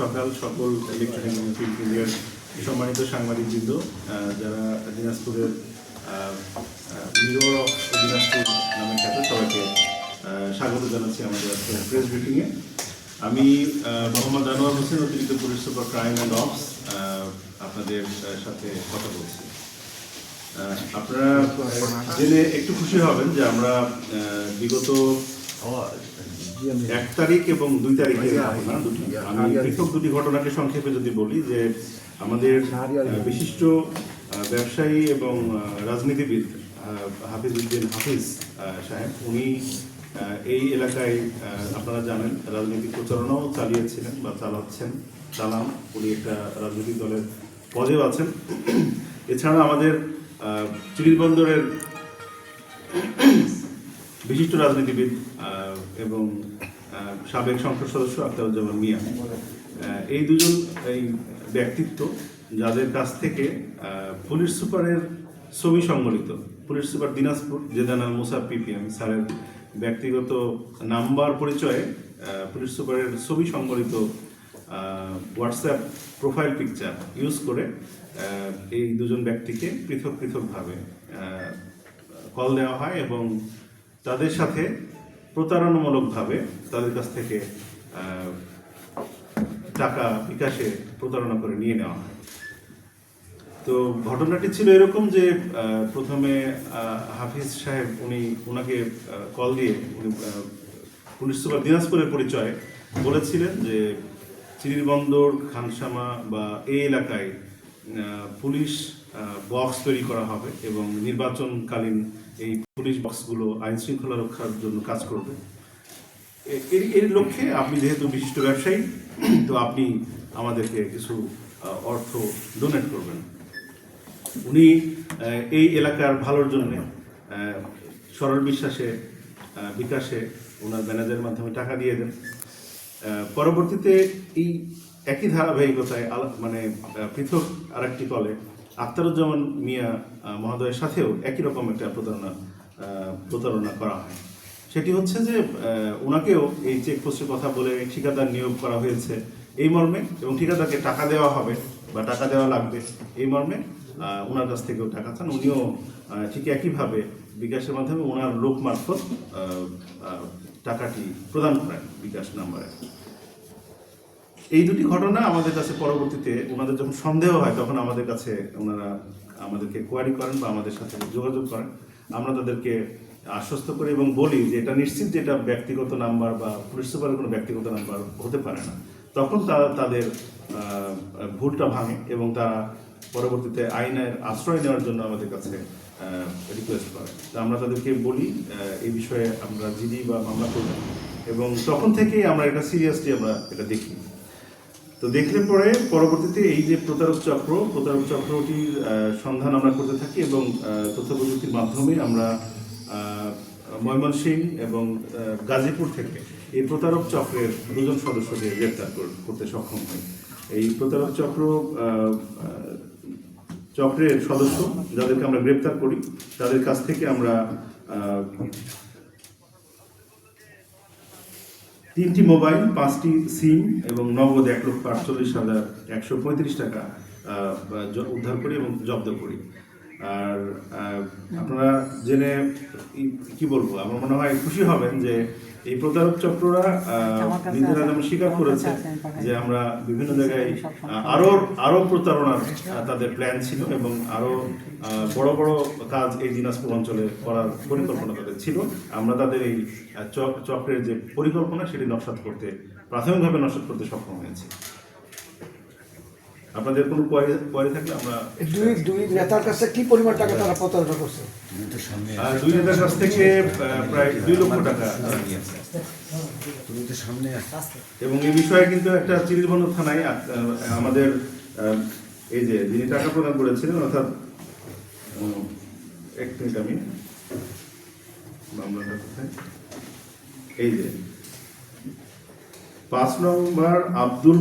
সকাল সকল ইলেকট্রনিক মিডিয়ার সম্মানিত সাংবাদিকবৃন্দ যারা দিনাজপুরের দিনাজপুর নামে খ্যাত, সবাইকে স্বাগত জানাচ্ছি আমাদের প্রেস ব্রিফিংয়ে আমি মোহাম্মদ আনোয়ার হোসেন, অতিরিক্ত police super crime and ops আপনাদের সাথে কথা বলছি। আপনারা জেনে একটু খুশি হবেন যে আমরা বিগত এক তারিখ এবং দুই তারিখের ঘটনা দুটি আমি পৃথক দুটি ঘটনাকে সংক্ষেপে যদি বলি যে আমাদের বিশিষ্ট ব্যবসায়ী এবং রাজনীতিবিদ হাফিজ উদ্দিন হাফিজ সাহেব উনি এই এলাকায় আপনারা জানেন রাজনৈতিক প্রচারণাও চালিয়েছিলেন বা চালাচ্ছেন চালান। উনি একটা রাজনৈতিক দলের পদেও আছেন। এছাড়া আমাদের আহ, চিরিরবন্দরের বিশিষ্ট রাজনীতিবিদ এবং সাবেক সংসদ সদস্য আখতারুজ্জামান মিয়া। এই দুজন, এই ব্যক্তিত্ব যাদের কাছ থেকে পুলিশ সুপারের ছবি সংবলিত police super Dinajpur Jedana Musa PPM স্যারের ব্যক্তিগত নাম্বার পরিচয়ে পুলিশ সুপারের ছবি সংবলিত হোয়াটসঅ্যাপ প্রোফাইল পিকচার ইউজ করে এই দুজন ব্যক্তিকে পৃথক পৃথকভাবে কল দেওয়া হয় এবং তাদের সাথে প্রতারণামূলকভাবে তাদের কাছ থেকে টাকা বিকাশে প্রতারণা করে নিয়ে নেওয়া হয়। তো ঘটনাটি ছিল এরকম যে প্রথমে হাফিজ সাহেব উনি ওনাকে কল দিয়ে উনি পুলিশ সুপার দিনাজপুরের পরিচয় বলেছিলেন যে চিরিরবন্দর খানসামা বা এই এলাকায় পুলিশ বক্স তৈরি করা হবে এবং নির্বাচনকালীন এই পুলিশ বক্সগুলো আইন শৃঙ্খলা রক্ষার জন্য কাজ করবে। এর এর লক্ষ্যে আপনি যেহেতু বিশিষ্ট ব্যবসায়ী, তো আপনি আমাদেরকে কিছু অর্থ ডোনেট করবেন। উনি এই এলাকার ভালোর জন্য সরল বিশ্বাসে বিকাশে ওনার ম্যানেজারের মাধ্যমে টাকা দিয়ে দেন। পরবর্তীতে এই একই ধারাবাহিকতায় মানে পৃথক আরেকটি কলে আখতারুজ্জামান মিয়া মহোদয়ের সাথেও একই রকম একটা প্রতারণা প্রতারণা করা হয়। সেটি হচ্ছে যে ওনাকেও এই চেকপোস্টের কথা বলে ঠিকাদার নিয়োগ করা হয়েছে এই মর্মে এবং ঠিকাদারকে টাকা দেওয়া হবে বা টাকা দেওয়া লাগবে এই মর্মে ওনার কাছ থেকেও টাকা চান। উনিও ঠিক একইভাবে বিকাশের মাধ্যমে ওনার লোক মারফত টাকাটি প্রদান করেন বিকাশ নাম্বারে। এই দুটি ঘটনা আমাদের কাছে পরবর্তীতে ওনাদের যখন সন্দেহ হয়, তখন আমাদের কাছে ওনারা আমাদেরকে কোয়ারি করেন বা আমাদের সাথে যোগাযোগ করেন। আমরা তাদেরকে আশ্বস্ত করি এবং বলি যে এটা নিশ্চিত যে এটা ব্যক্তিগত নাম্বার বা পুলিশ সুপারের কোনো ব্যক্তিগত নাম্বার হতে পারে না। তখন তারা তাদের ভুলটা ভাঙে এবং তারা পরবর্তীতে আইনের আশ্রয় নেওয়ার জন্য আমাদের কাছে রিকোয়েস্ট করে। তো আমরা তাদেরকে বলি এই বিষয়ে আমরা জিডি বা মামলা করবেন এবং তখন থেকেই আমরা এটা সিরিয়াসলি আমরা এটা দেখি। তো দেখলে পরে পরবর্তীতে এই যে প্রতারক চক্র প্রতারক চক্রটির সন্ধান আমরা করতে থাকি এবং তথ্য প্রযুক্তির মাধ্যমে আমরা আহ, ময়মনসিংহ এবং গাজীপুর থেকে এই প্রতারক চক্রের দুজন সদস্যকে গ্রেপ্তার করতে সক্ষম হই। এই প্রতারক চক্র চক্রের সদস্য যাদেরকে আমরা গ্রেপ্তার করি তাদের কাছ থেকে আমরা তিনটি মোবাইল, পাঁচটি সিম এবং নগদ এক লক্ষ আটচল্লিশ হাজার একশো পঁয়ত্রিশ টাকা উদ্ধার করি এবং জব্দ করি। আর আপনারা জেনে কি বলব? আমার মনে হয় খুশি হবেন যে এই প্রতারক চক্ররা নিজেরা যেমন স্বীকার করেছে যে আমরা বিভিন্ন জায়গায় আরও আরও প্রতারণার তাদের প্ল্যান ছিল এবং আরও বড় বড় কাজ এই দিনাজপুর অঞ্চলে করার পরিকল্পনা তাদের ছিল। আমরা তাদের এই চক- চক্রের যে পরিকল্পনা সেটি নস্বাত করতে প্রাথমিকভাবে নস্বাত করতে সক্ষম হয়েছে। আপনাদের কোনো কোয়ারি থাকলে আমরা দুই দুই নেতার কাছে কি পরিমাণ টাকা তারা প্রতারণা করছে? দুই নেতার কাছ থেকে প্রায় দুই লক্ষ টাকা। তুমি তো সামনে এবং এই বিষয়ে কিন্তু একটা চিরিরবন্ধ থানায় আমাদের এই যে যিনি টাকা প্রদান করেছিলেন অর্থাৎ এক মিনিট আমি মামলাটা কোথায়? এই যে পাঁচ নম্বর আব্দুল